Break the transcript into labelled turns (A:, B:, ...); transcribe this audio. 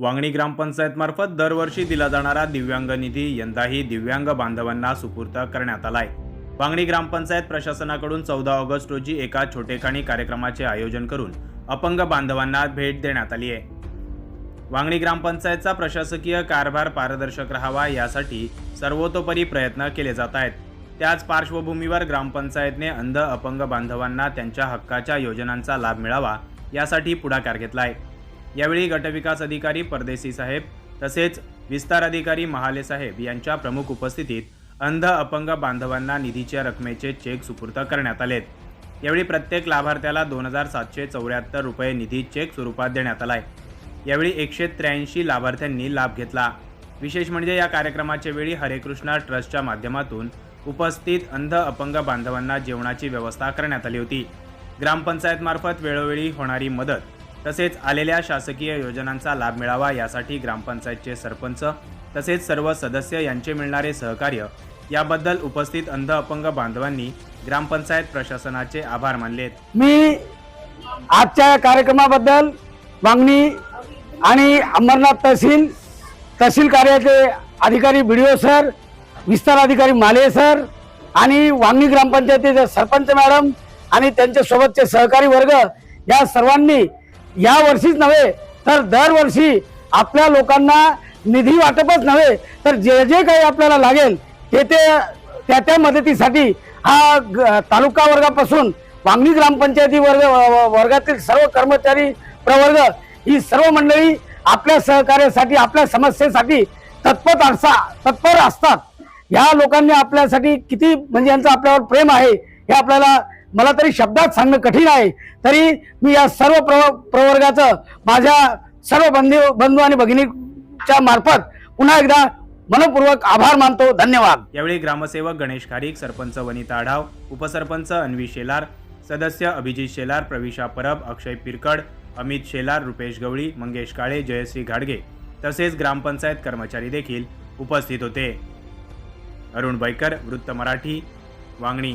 A: वांगणी ग्रामपंचायतमार्फत दरवर्षी दिला जाणारा दिव्यांग निधी यंदाही दिव्यांग बांधवांना सुपूर्त करण्यात आलाय. वांगणी ग्रामपंचायत प्रशासनाकडून चौदा ऑगस्ट रोजी एका छोटेखानी कार्यक्रमाचे आयोजन करून अपंग बांधवांना भेट देण्यात आली आहे. वांगणी ग्रामपंचायतचा प्रशासकीय कारभार पारदर्शक राहावा यासाठी सर्वतोपरी प्रयत्न केले जात आहेत. त्याच पार्श्वभूमीवर ग्रामपंचायतने अंध अपंग बांधवांना त्यांच्या हक्काच्या योजनांचा लाभ मिळावा यासाठी पुढाकार घेतला आहे यावेळी गटविकास अधिकारी परदेसी साहेब तसेच विस्तार अधिकारी महाले साहेब यांच्या प्रमुख उपस्थितीत अंध अपंग बांधवांना निधीच्या रकमेचे चेक सुपूर्त करण्यात आलेत. यावेळी प्रत्येक लाभार्थ्याला दोन हजार सातशे चौऱ्याहत्तर रुपये निधी चेक स्वरूपात देण्यात आलाय. यावेळी एकशे त्र्याऐंशी लाभार्थ्यांनी लाभ घेतला. विशेष म्हणजे या कार्यक्रमाच्या वेळी हरेकृष्णा ट्रस्टच्या माध्यमातून उपस्थित अंध अपंग बांधवांना जेवणाची व्यवस्था करण्यात आली होती. ग्रामपंचायतमार्फत वेळोवेळी होणारी मदत तसेच आलेल्या शासकीय योजनांचा लाभ मिळावा यासाठी ग्रामपंचायतचे सरपंच तसेच सर्व सदस्य यांचे मिळणारे सहकार्य याबद्दल उपस्थित अंध अपंग बांधवांनी ग्रामपंचायत प्रशासनाचे आभार मानलेत.
B: मी आजच्या कार्यक्रमाबद्दल मागणी आणि अंबरनाथ तहसील तहसील कार्याचे अधिकारी बी सर विस्तार अधिकारी माले सर आणि वांगणी ग्रामपंचायतीचे सरपंच मॅडम आणि त्यांच्या सोबतचे सहकारी वर्ग या सर्वांनी या वर्षीच नव्हे तर दरवर्षी आपल्या लोकांना निधी वाटपच नव्हे तर जे जे काही आपल्याला लागेल ते ते त्या त्या मदतीसाठी हा ग- तालुका वर्गापासून वांगणी ग्रामपंचायती वर्ग व- वर्गातील सर्व कर्मचारी प्रवर्ग ही सर्व मंडळी आपल्या सहकार्यासाठी आपल्या समस्येसाठी तत्पर असता तत्पर असतात. ह्या लोकांनी आपल्यासाठी किती म्हणजे यांचं आपल्यावर प्रेम आहे हे आपल्याला मला तरी शब्दात सांगणं कठीण आहे. तरी मी या सर्व प्रव प्रवर्गाचं माझ्या सर्व बंधू बंधू आणि भगिनीच्या मार्फत पुन्हा एकदा मनपूर्वक आभार मानतो. धन्यवाद.
A: यावेळी ग्रामसेवक गणेश खारीक सरपंच वनिता आढाव उपसरपंच अन्वी शेलार सदस्य अभिजित शेलार प्रविशा परब अक्षय पिरकड अमित शेलार रुपेश गवळी मंगेश काळे जयश्री घाडगे. तसेच ग्रामपंचायत कर्मचारी देखील उपस्थित होते. अरुण बैकर वृत्त मराठी वांगणी.